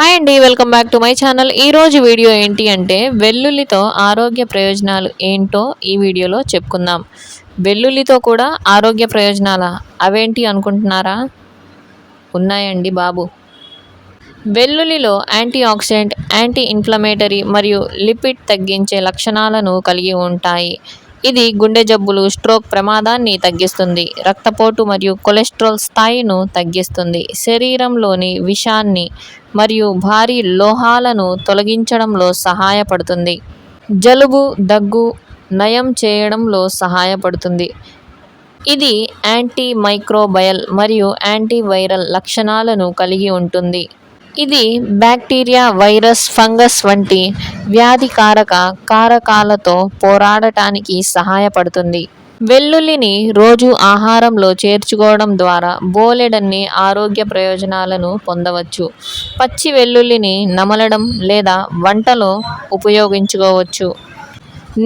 Hi అండి welcome back to my channel ఈరోజు video ఏంటి అంటే వెల్లుల్లితో ఆరోగ్య ప్రయోజనాలు ఏంటో ఈ వీడియోలో చెప్పుకుందాం. వెల్లుల్లితో కూడా ఆరోగ్య ప్రయోజనాలా? అవేంటి అనుకుంటున్నారా? ఉన్నాయండి బాబు. వెల్లుల్లిలో యాంటీ ఆక్సిడెంట్ యాంటీ ఇన్ఫ్లమేటరీ మరియు లిపిడ్ తగ్గించే లక్షణాలను కలిగి ఉంటాయి. ఇది గుండె జబ్బులు స్ట్రోక్ ప్రమాదాన్ని తగ్గిస్తుంది. రక్తపోటు మరియు కొలెస్ట్రాల్ స్థాయిను తగ్గిస్తుంది. శరీరంలోని విషాన్ని మరియు భారీ లోహాలను తొలగించడంలో సహాయపడుతుంది. జలుబు దగ్గు నయం చేయడంలో సహాయపడుతుంది. ఇది యాంటీ మైక్రోబయల్ మరియు యాంటీవైరల్ లక్షణాలను కలిగి ఉంటుంది. ఇది బ్యాక్టీరియా వైరస్ ఫంగస్ వంటి వ్యాధికారక కారకాలతో పోరాడటానికి సహాయపడుతుంది. వెల్లుల్లిని రోజు ఆహారంలో చేర్చుకోవడం ద్వారా బోలెడన్ని ఆరోగ్య ప్రయోజనాలను పొందవచ్చు. పచ్చి వెల్లుల్లిని నమలడం లేదా వంటలో ఉపయోగించుకోవచ్చు.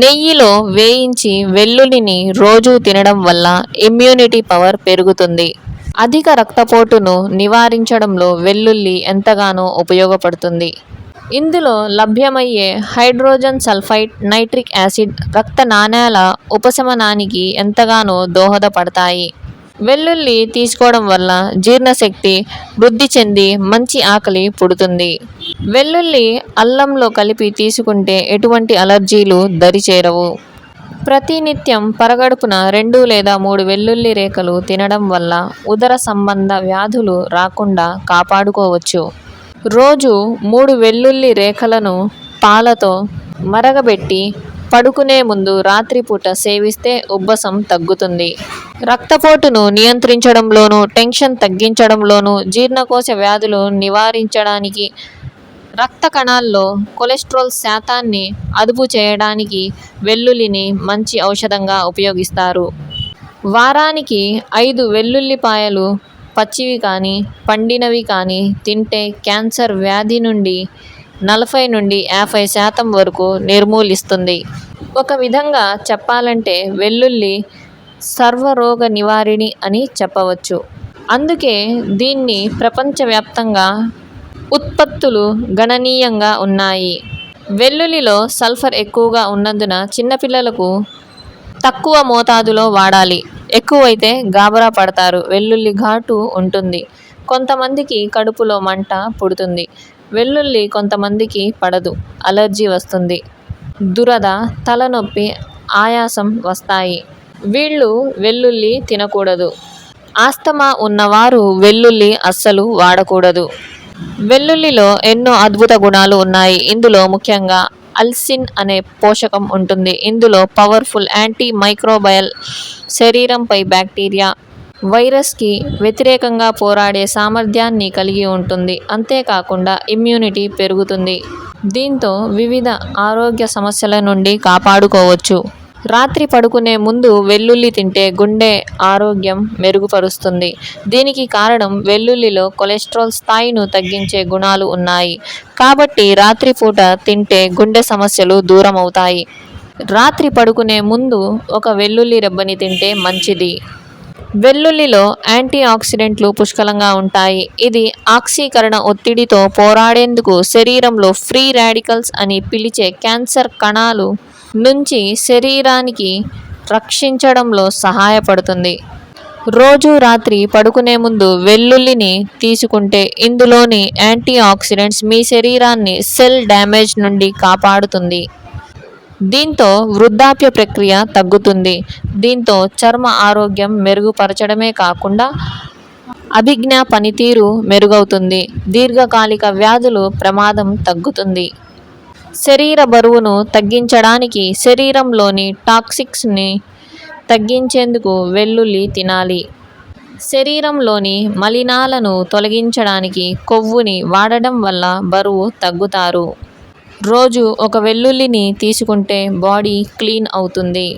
నెయ్యిలో వేయించి వెల్లుల్లిని రోజు తినడం వల్ల ఇమ్యూనిటీ పవర్ పెరుగుతుంది. అధిక రక్తపోటును నివారించడంలో వెల్లుల్లి ఎంతగానో ఉపయోగపడుతుంది. ఇందులో లభ్యమయ్యే హైడ్రోజన్ సల్ఫైడ్ నైట్రిక్ యాసిడ్ రక్త నాణ్యాల ఉపశమనానికి ఎంతగానో దోహదపడతాయి. వెల్లుల్లి తీసుకోవడం వల్ల జీర్ణశక్తి వృద్ధి చెంది మంచి ఆకలి పుడుతుంది. వెల్లుల్లి అల్లంలో కలిపి తీసుకుంటే ఎటువంటి అలర్జీలు దరిచేరవు. ప్రతినిత్యం పరగడుపున రెండు లేదా మూడు వెల్లుల్లి రేఖలు తినడం వల్ల ఉదర సంబంధ వ్యాధులు రాకుండా కాపాడుకోవచ్చు. రోజు మూడు వెల్లుల్లి రేఖలను పాలతో మరగబెట్టి పడుకునే ముందు రాత్రిపూట సేవిస్తే ఉబ్బసం తగ్గుతుంది. రక్తపోటును నియంత్రించడంలోనూ టెన్షన్ తగ్గించడంలోనూ జీర్ణకోశ వ్యాధులు నివారించడానికి రక్త కణాల్లో కొలెస్ట్రాల్ శాతాన్ని అదుపు చేయడానికి వెల్లుల్లిని మంచి ఔషధంగా ఉపయోగిస్తారు. వారానికి ఐదు వెల్లుల్లిపాయలు పచ్చివి కానీ పండినవి కానీ తింటే క్యాన్సర్ వ్యాధి నుండి నలభై నుండి యాభై శాతం వరకు నిర్మూలిస్తుంది. ఒక విధంగా చెప్పాలంటే వెల్లుల్లి సర్వరోగ నివారిణి అని చెప్పవచ్చు. అందుకే దీన్ని ప్రపంచవ్యాప్తంగా ఉత్పత్తులు గణనీయంగా ఉన్నాయి. వెల్లుల్లిలో సల్ఫర్ ఎక్కువగా ఉన్నందున చిన్నపిల్లలకు తక్కువ మోతాదులో వాడాలి. ఎక్కువైతే గాబరా పడతారు. వెల్లుల్లి ఘాటు ఉంటుంది. కొంతమందికి కడుపులో మంట పుడుతుంది. వెల్లుల్లి కొంతమందికి పడదు. అలర్జీ వస్తుంది. దురద తలనొప్పి ఆయాసం వస్తాయి. వీళ్ళు వెల్లుల్లి తినకూడదు. ఆస్తమా ఉన్నవారు వెల్లుల్లి అస్సలు వాడకూడదు. వెల్లుల్లిలో ఎన్నో అద్భుత గుణాలు ఉన్నాయి. ఇందులో ముఖ్యంగా అల్సిన్ అనే పోషకం ఉంటుంది. ఇందులో పవర్ఫుల్ యాంటీ మైక్రోబయల్ శరీరంపై బ్యాక్టీరియా వైరస్కి వ్యతిరేకంగా పోరాడే సామర్థ్యాన్ని కలిగి ఉంటుంది. అంతేకాకుండా ఇమ్యూనిటీ పెరుగుతుంది. దీంతో వివిధ ఆరోగ్య సమస్యల నుండి కాపాడుకోవచ్చు. రాత్రి పడుకునే ముందు వెల్లుల్లి తింటే గుండె ఆరోగ్యం మెరుగుపరుస్తుంది. దీనికి కారణం వెల్లుల్లిలో కొలెస్ట్రాల్ స్థాయిను తగ్గించే గుణాలు ఉన్నాయి. కాబట్టి రాత్రిపూట తింటే గుండె సమస్యలు దూరం అవుతాయి రాత్రి పడుకునే ముందు ఒక వెల్లుల్లి రెబ్బని తింటే మంచిది. వెల్లుల్లిలో యాంటీ ఆక్సిడెంట్లు పుష్కలంగా ఉంటాయి. ఇది ఆక్సీకరణ ఒత్తిడితో పోరాడేందుకు శరీరంలో ఫ్రీ రాడికల్స్ అని పిలిచే క్యాన్సర్ కణాలు నుంచి శరీరానికి రక్షించడంలో సహాయపడుతుంది. రోజు రాత్రి పడుకునే ముందు వెల్లుల్లిని తీసుకుంటే ఇందులోని యాంటీ ఆక్సిడెంట్స్ మీ శరీరాన్ని సెల్ డ్యామేజ్ నుండి కాపాడుతుంది. దీంతో వృద్ధాప్య ప్రక్రియ తగ్గుతుంది. దీంతో చర్మ ఆరోగ్యం మెరుగుపరచడమే కాకుండా అభిజ్ఞా పనితీరు మెరుగవుతుంది. దీర్ఘకాలిక వ్యాధులు ప్రమాదం తగ్గుతుంది. శరీర బరువును తగ్గించడానికి శరీరంలోని టాక్సిక్స్ని తగ్గించేందుకు వెల్లుల్లి తినాలి. శరీరంలోని మలినాలను తొలగించడానికి కొవ్వుని వాడడం వల్ల బరువు తగ్గుతారు. రోజు ఒక వెల్లుల్లిని తీసుకుంటే బాడీ క్లీన్ అవుతుంది.